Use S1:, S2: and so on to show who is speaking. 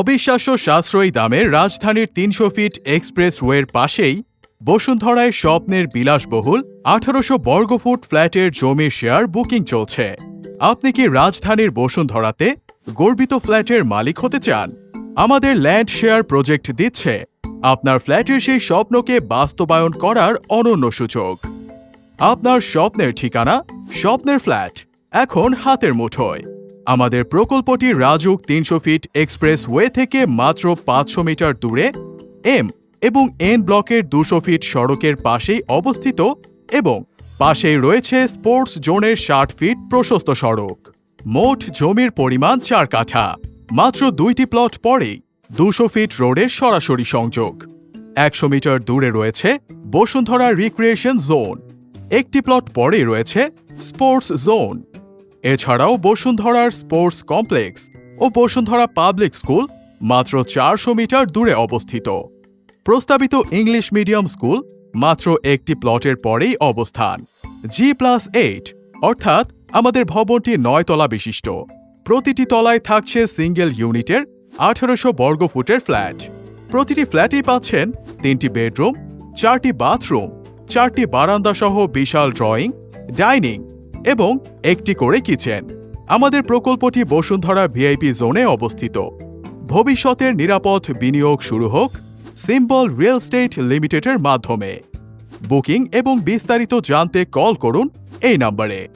S1: অবিশ্বাস্য সাশ্রয়ী দামে রাজধানীর তিনশো ফিট এক্সপ্রেসওয়ের পাশেই বসুন্ধরায় স্বপ্নের বিলাসবহুল আঠারোশো বর্গফুট ফ্ল্যাটের জমির শেয়ার বুকিং চলছে। আপনি কি রাজধানীর বসুন্ধরাতে গর্বিত ফ্ল্যাটের মালিক হতে চান? আমাদের ল্যান্ড শেয়ার প্রজেক্ট দিচ্ছে। আপনার ফ্ল্যাটের সেই স্বপ্নকে বাস্তবায়ন করার অনন্য সুযোগ। আপনার স্বপ্নের ঠিকানা, স্বপ্নের ফ্ল্যাট, এখন হাতের মুঠোয়। আমাদের প্রকল্পটি রাজুক তিনশো ফিট এক্সপ্রেস ওয়ে থেকে মাত্র পাঁচশো মিটার দূরে, এম এবং এন ব্লকের দুশো ফিট সড়কের পাশেই অবস্থিত এবং পাশেই রয়েছে স্পোর্টস জোনের ষাট ফিট প্রশস্ত সড়ক। মোট জমির পরিমাণ চার কাঠা, মাত্র দুইটি প্লট পরেই দুশো ফিট রোডের সরাসরি সংযোগ। একশো মিটার দূরে রয়েছে বসুন্ধরা রিক্রিয়েশন জোন। একটি প্লট পরে রয়েছে স্পোর্টস জোন। এছাড়াও বসুন্ধরার স্পোর্টস কমপ্লেক্স ও বসুন্ধরা পাবলিক স্কুল মাত্র চারশো মিটার দূরে অবস্থিত। প্রস্তাবিত ইংলিশ মিডিয়াম স্কুল মাত্র একটি প্লটের পরেই অবস্থান। জি প্লাস এইট অর্থাৎ আমাদের ভবনটি নয় তলা বিশিষ্ট। প্রতিটি তলায় থাকছে সিঙ্গেল ইউনিটের আঠারোশো বর্গফুটের ফ্ল্যাট। প্রতিটি ফ্ল্যাটেই পাচ্ছেন তিনটি বেডরুম, চারটি বাথরুম, চারটি বারান্দা সহ বিশাল ড্রয়িং ডাইনিং এবং একটি করে কিচেন। আমাদের প্রকল্পটি বসুন্ধরা ভিআইপি জোনে অবস্থিত। ভবিষ্যতের নিরাপদ বিনিয়োগ শুরু হোক সিম্বল রিয়েল স্টেট লিমিটেডের মাধ্যমে। বুকিং এবং বিস্তারিত জানতে কল করুন এই নম্বরে।